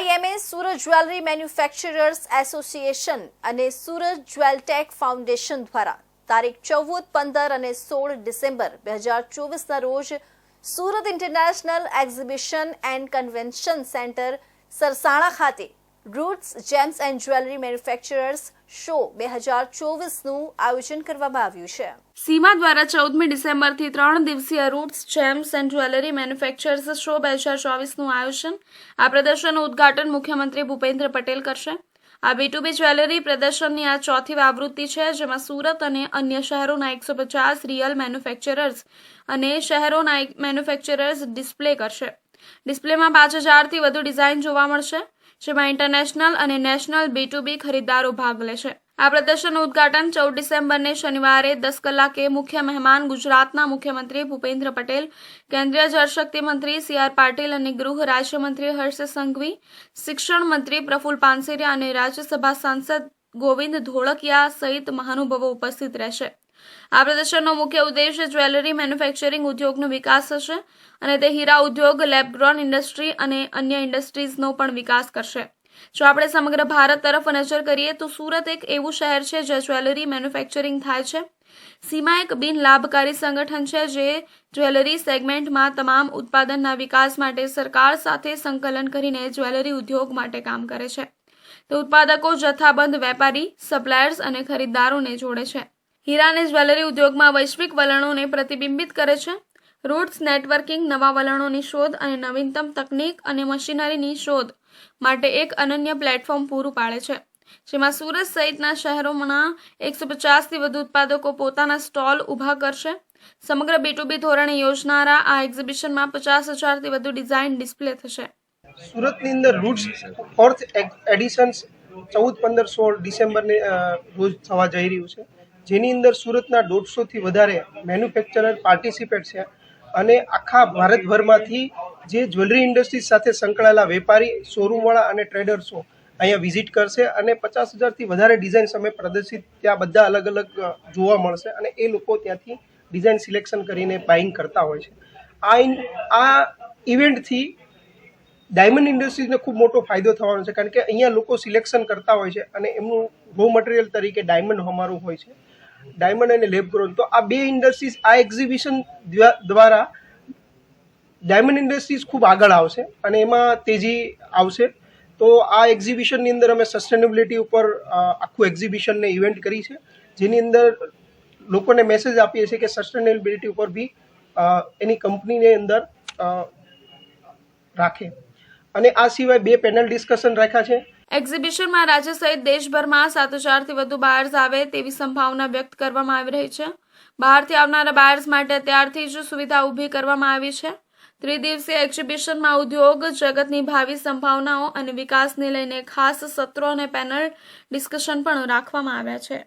IMA, Surat jewellery manufacturers association અને Surat જ્વેલટેક foundation દ્વારા તારીખ ચૌદ, પંદર અને સોળ ડિસેમ્બર બે હજાર ચોવીસના રોજ Surat international exhibition and convention centre Sarsana ખાતે Roots gems and jewellery manufacturers show બે હજાર ચોવીસનું આયોજન કરવામાં આવ્યું છે. સીમા દ્વારા ચૌદમી ડિસેમ્બરથી ત્રણ દિવસીય Roots gems and jewellery manufacturers show બે હજાર ચોવીસનું આયોજન. આ પ્રદર્શનનું ઉદ્ઘાટન મુખ્યમંત્રી ભૂપેન્દ્ર પટેલ કરશે. આ બી જ્વેલરી પ્રદર્શનની આ ચોથી આવૃત્તિ છે, જેમાં સુરત અને અન્ય શહેરોના એકસો પચાસ રિયલ મેન્યુફેક્ચરર્સ અને શહેરોના મેન્યુફેક્ચરર્સ ડિસ્પ્લે કરશે. ડિસ્પ્લેમાં પાંચ હજારથી વધુ ડિઝાઇન જોવા મળશે. જેમાં ઇન્ટરનેશનલ અને નેશનલ બી ટુ બી ખરીદદારો ભાગ લેશે. આ પ્રદર્શનનું ઉદ્ઘાટન ચૌદ ડિસેમ્બરને શનિવારે દસ કલાકે મુખ્ય મહેમાન ગુજરાતના મુખ્યમંત્રી ભૂપેન્દ્ર પટેલ, કેન્દ્રીય જળશક્તિ મંત્રી સી આર પાટીલ અને ગૃહ રાજ્યમંત્રી હર્ષ સંઘવી, શિક્ષણ મંત્રી પ્રફુલ પાનસેરિયા અને રાજ્યસભા સાંસદ ગોવિંદ ધોળકિયા સહિત મહાનુભાવો ઉપસ્થિત રહેશે. આ પ્રદર્શનનો મુખ્ય ઉદ્દેશ જ્વેલરી મેન્યુફેક્ચરિંગ ઉદ્યોગનો વિકાસ થશે અને તે હીરા ઉદ્યોગ લેબગ્રોન ઇન્ડસ્ટ્રી અને અન્ય ઇન્ડસ્ટ્રીઝનો પણ વિકાસ કરશે. જો આપણે સમગ્ર ભારત તરફ નજર કરીએ તો સુરત એક એવું શહેર છે જ્યાં જ્વેલરી મેન્યુફેક્ચરિંગ થાય છે. સીમા એક બિન લાભકારી સંગઠન છે જે જ્વેલરી સેગમેન્ટમાં તમામ ઉત્પાદનના વિકાસ માટે સરકાર સાથે સંકલન કરીને જ્વેલરી ઉદ્યોગ માટે કામ કરે છે. તે ઉત્પાદકો, જથ્થાબંધ, વેપારી, સપ્લાયર્સ અને ખરીદદારોને જોડે છે. હીરા અને જ્વેલરી ઉદ્યોગમાં વૈશ્વિક વલણોને પ્રતિબિંબિત કરે છે. રૂટ્સ નેટવર્કિંગ નવા વલણોની શોધ અને નવીનતમ તકનીક અને મશીનરીની શોધ માટે એક અનન્ય પ્લેટફોર્મ પૂરું પાડે છે. જેમાં સુરત સહિતના શહેરોમાં એકસો પચાસથી વધુ ઉત્પાદકો પોતાના સ્ટોલ ઊભા કરશે. સમગ્ર બી ધોરણે યોજનારા આ એક્ઝિબિશનમાં પચાસ હજારથી વધુ ડિઝાઇન ડિસ્પ્લે થશે. સુરતની અંદર રૂટ્સ ફોર્થ એડિશન્સ ચૌદ, પંદર, સોળ ડિસેમ્બરને રોજ થવા જઈ રહ્યું છે. જેની અંદર સુરતના દોઢસોથી વધારે મેન્યુફેક્ચરર પાર્ટિસિપેટ છે અને આખા ભારતભરમાંથી જે જ્વેલરી ઇન્ડસ્ટ્રી સાથે સંકળાયેલા વેપારી શોરૂમવાળા અને ટ્રેડર્સો અહીંયા વિઝિટ કરશે અને પચાસ હજારથી વધારે ડિઝાઇન્સ અમે પ્રદર્શિત ત્યાં બધા અલગ અલગ જોવા મળશે અને એ લોકો ત્યાંથી ડિઝાઇન સિલેક્શન કરીને બાઇંગ કરતા હોય છે. આ આ ઇવેન્ટથી ડાયમંડ ઇન્ડસ્ટ્રીઝને ખૂબ મોટો ફાયદો થવાનો છે કારણ કે અહીંયા લોકો સિલેક્શન કરતા હોય છે અને એમનું રો મટીરિયલ તરીકે ડાયમંડ અમારું હોય છે. ડાયમંડ અને લેબ ગ્રોન તો આ બે ઇન્ડસ્ટ્રીઝ આ એક્ઝિબિશન દ્વારા ડાયમંડ ઇન્ડસ્ટ્રીઝ ખૂબ આગળ આવશે અને એમાં તેજી આવશે. તો આ એક્ઝિબિશનની અંદર અમે સસ્ટેનેબિલિટી ઉપર આખું એક્ઝિબિશનને ઇવેન્ટ કરી છે. જેની અંદર લોકોને મેસેજ આપીએ છીએ કે સસ્ટેનેબિલિટી ઉપર બી એની કંપનીને અંદર રાખે. અને આ સિવાય બે પેનલ ડિસ્કશન રાખ્યા છે. એક્ઝિબિશનમાં રાજ્ય સહિત દેશભરમાં સાત હજારથી વધુ બાયર્સ આવે તેવી સંભાવના વ્યક્ત કરવામાં આવી રહી છે. બહારથી આવનારા બાયર્સ માટે અત્યારથી જ સુવિધા ઊભી કરવામાં આવી છે. ત્રિદિવસીય એક્ઝિબિશનમાં ઉદ્યોગ, જગતની ભાવિ સંભાવનાઓ અને વિકાસને લઈને ખાસ સત્રો અને પેનલ ડિસ્કશન પણ રાખવામાં આવ્યા છે.